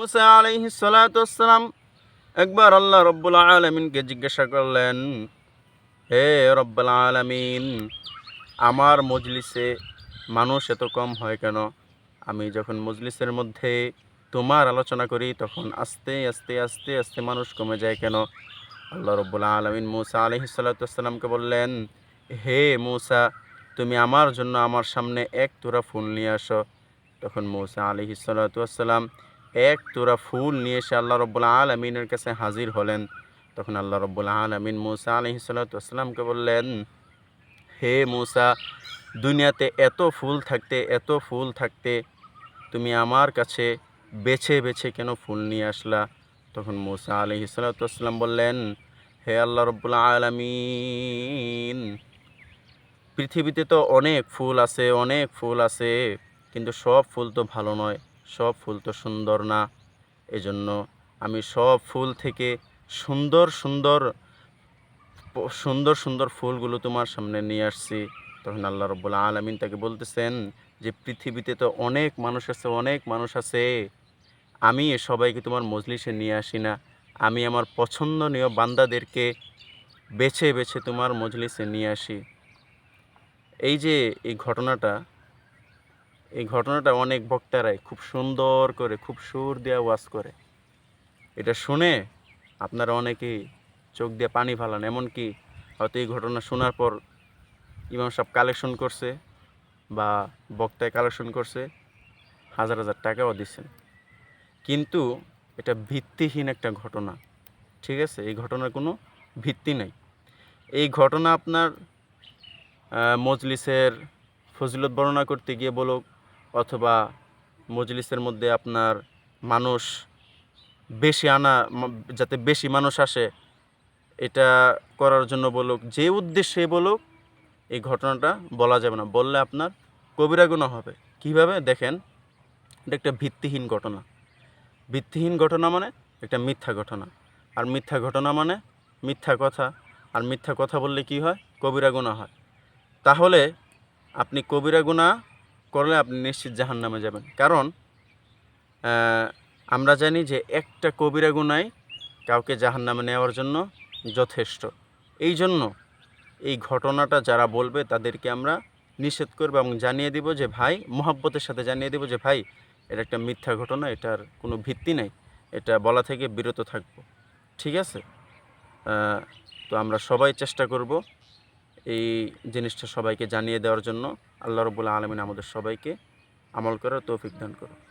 মুসা আলাইহিস সালাম একবার আল্লাহ রব্বুল আলমিনকে জিজ্ঞাসা করলেন, হে রব্বুল আলমিন, আমার মজলিসে মানুষ এত কম হয় কেন? আমি যখন মজলিসের মধ্যে তোমার আলোচনা করি, তখন আস্তে আস্তে আস্তে আস্তে মানুষ কমে যায় কেন? আল্লাহ রব্বুল আলমিন মুসা আলহিসাল্লামকে বললেন, হে মুসা, তুমি আমার জন্য আমার সামনে এক তোরা ফুল নিয়ে আসো। তখন মৌসা আলহিসাল্লাম এক তোরা ফুল নিয়ে এসে আল্লাহ রব্বুল্লা আলমিনের কাছে হাজির হলেন। তখন আল্লাহ রব্বুল্লা আলমিন মৌসা আলহিসাল্লামকে বললেন, হে মৌসা, দুনিয়াতে এত ফুল থাকতে, এত ফুল থাকতে, তুমি আমার কাছে বেছে বেছে কেন ফুল নিয়ে আসলা? তখন মৌসা আলহিসাল্লাম বললেন, হে আল্লাহ রব্বুল্লা আলমিন, পৃথিবীতে তো অনেক ফুল আছে, অনেক ফুল আছে, কিন্তু সব ফুল তো ভালো নয়। সব ফুল তো সুন্দর না। এজন্য আমি সব ফুল থেকে সুন্দর সুন্দর সুন্দর সুন্দর ফুলগুলো তোমার সামনে নিয়ে আসছি। তখন আল্লাহ রব্বুল আলমিন তাকে বলতেছেন যে, পৃথিবীতে তো অনেক মানুষ আছে, অনেক মানুষ আছে। আমি সবাইকে তোমার মজলিসে নিয়ে আসি না। আমি আমার পছন্দনীয় বান্দাদেরকে বেছে বেছে তোমার মজলিসে নিয়ে আসি। এই যে, এই ঘটনাটা এই ঘটনাটা অনেক বক্তারাই খুব সুন্দর করে, খুব সুর দেওয়া ওয়াজ করে। এটা শুনে আপনারা অনেকেই চোখ দিয়ে পানি ফালান, এমনকি হয়তো এই ঘটনা শোনার পর ইমাম সাহেব কালেকশন করছে বা বক্তায় কালেকশন করছে, হাজার হাজার টাকাও দিচ্ছেন। কিন্তু এটা ভিত্তিহীন একটা ঘটনা, ঠিক আছে? এই ঘটনার কোনো ভিত্তি নাই। এই ঘটনা আপনার মজলিসের ফজিলত বর্ণনা করতে গিয়ে বলুক অথবা মজলিসের মধ্যে আপনার মানুষ বেশি আনা যাতে বেশি মানুষ আসে, এটা করার জন্য বলুক, যে উদ্দেশ্যে বলুক, এই ঘটনাটা বলা যাবে না। বললে আপনার কবিরা গুণা হবে। কীভাবে? দেখেন, এটা একটা ভিত্তিহীন ঘটনা। ভিত্তিহীন ঘটনা মানে একটা মিথ্যা ঘটনা। আর মিথ্যা ঘটনা মানে মিথ্যা কথা। আর মিথ্যা কথা বললে কি হয়? কবিরা গুণা হয়। তাহলে আপনি কবিরা গুণা করলে আপনি নিশ্চিত জাহান নামে যাবেন। কারণ আমরা জানি যে একটা কবিরা গুণাই কাউকে জাহান নামে নেওয়ার জন্য যথেষ্ট। এই জন্য এই ঘটনাটা যারা বলবে তাদেরকে আমরা নিষেধ করব এবং জানিয়ে দিব যে, ভাই, মহাব্বতের সাথে জানিয়ে দিব যে, ভাই, এটা একটা মিথ্যা ঘটনা, এটার কোনো ভিত্তি নেই। এটা বলা থেকে বিরত থাকব। ঠিক আছে? তো আমরা সবাই চেষ্টা করব এই জিনিসটা সবাইকে জানিয়ে দেওয়ার জন্য। আল্লাহ রবুল্লা আলমিন আমাদের সবাইকে আমল করার তৌফিক দান করুন।